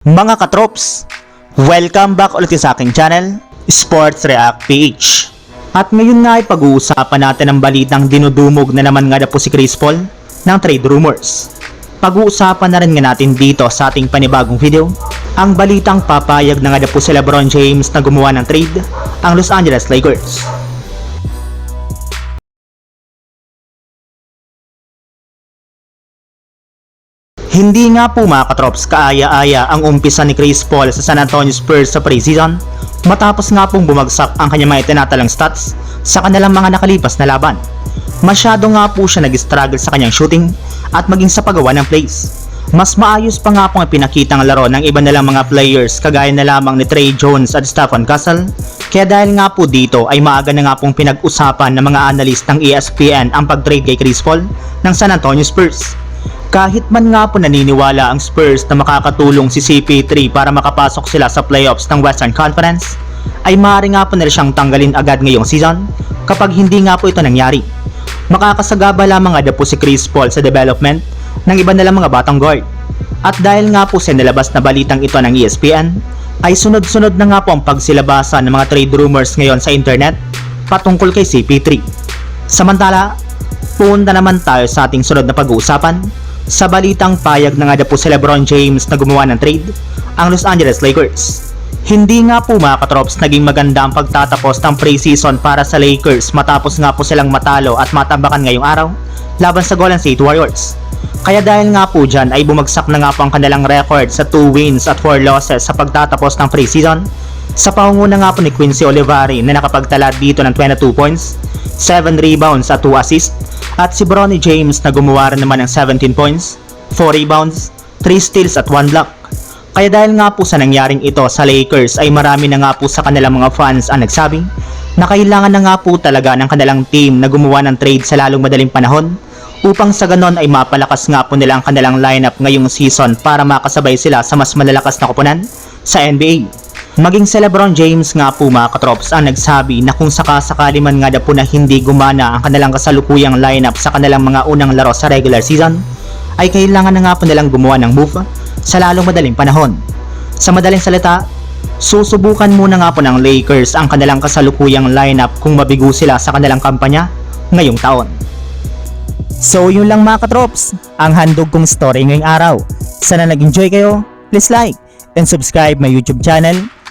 Mga katrops, welcome back ulit sa aking channel, Sports React PH. At ngayon nga ay pag-uusapan natin ang balitang dinudumog na naman nga na po si Chris Paul ng trade rumors. Pag-uusapan na rin nga natin dito sa ating panibagong video, ang balitang papayag na nga na po si Lebron James na gumawa ng trade ang Los Angeles Lakers. Hindi nga po mga katrops kaaya-aya ang umpisa ni Chris Paul sa San Antonio Spurs sa preseason matapos nga pong bumagsak ang kanyang mga tinatalang stats sa kanilang mga nakalipas na laban. Masyado nga po siya nag-struggle sa kanyang shooting at maging sa paggawa ng plays. Mas maayos pa nga pong ipinakita ang laro ng iba nilang mga players kagaya na lamang ni Trey Jones at Stephen Castle. Kaya dahil nga po dito ay maaga na nga pong pinag-usapan ng mga analyst ng ESPN ang pag-trade kay Chris Paul ng San Antonio Spurs. Kahit man nga po naniniwala ang Spurs na makakatulong si CP3 para makapasok sila sa playoffs ng Western Conference, ay maaari nga po nila siyang tanggalin agad ngayong season kapag hindi nga po ito nangyari. Makakasagaba lamang nga po si Chris Paul sa development ng iba nilang mga batang guard. At dahil nga po sa nilabas na balitang ito ng ESPN, ay sunod-sunod na nga po ang pagsilabasa ng mga trade rumors ngayon sa internet patungkol kay CP3. Samantala, punta naman tayo sa ating sunod na pag-uusapan sa balitang payag na nga po si Lebron James na gumawa ng trade ang Los Angeles Lakers. Hindi nga po mga katrops naging maganda ang pagtatapos ng preseason para sa Lakers matapos nga po silang matalo at matambakan ngayong araw laban sa Golden State Warriors. Kaya dahil nga po dyan ay bumagsak na nga po ang kanilang record sa 2 wins at 4 losses sa pagtatapos ng preseason sa pangunguna nga po ni Quincy Olivari na nakapagtala dito ng 22 points, 7 rebounds at 2 assists at si Bronny James na gumawa rin naman ng 17 points, 4 rebounds, 3 steals at 1 block. Kaya dahil nga po sa nangyaring ito sa Lakers ay marami na nga po sa kanilang mga fans ang nagsabi na kailangan na nga po talaga ng kanilang team na gumawa ng trade sa lalong madaling panahon upang sa ganon ay mapalakas nga po nila ang kanilang lineup ngayong season para makasabay sila sa mas malalakas na kupunan sa NBA. Maging si Lebron James nga po mga katrops ang nagsabi na kung sakasakali man nga na po na hindi gumana ang kanilang kasalukuyang lineup sa kanilang mga unang laro sa regular season, ay kailangan na nga po nilang gumawa ng move sa lalong madaling panahon. Sa madaling salita, susubukan muna nga po ng Lakers ang kanilang kasalukuyang lineup kung mabigo sila sa kanilang kampanya ngayong taon. So yun lang mga katrops, ang handog kong story ngayong araw. Sana nag-enjoy kayo, please like and subscribe my YouTube channel,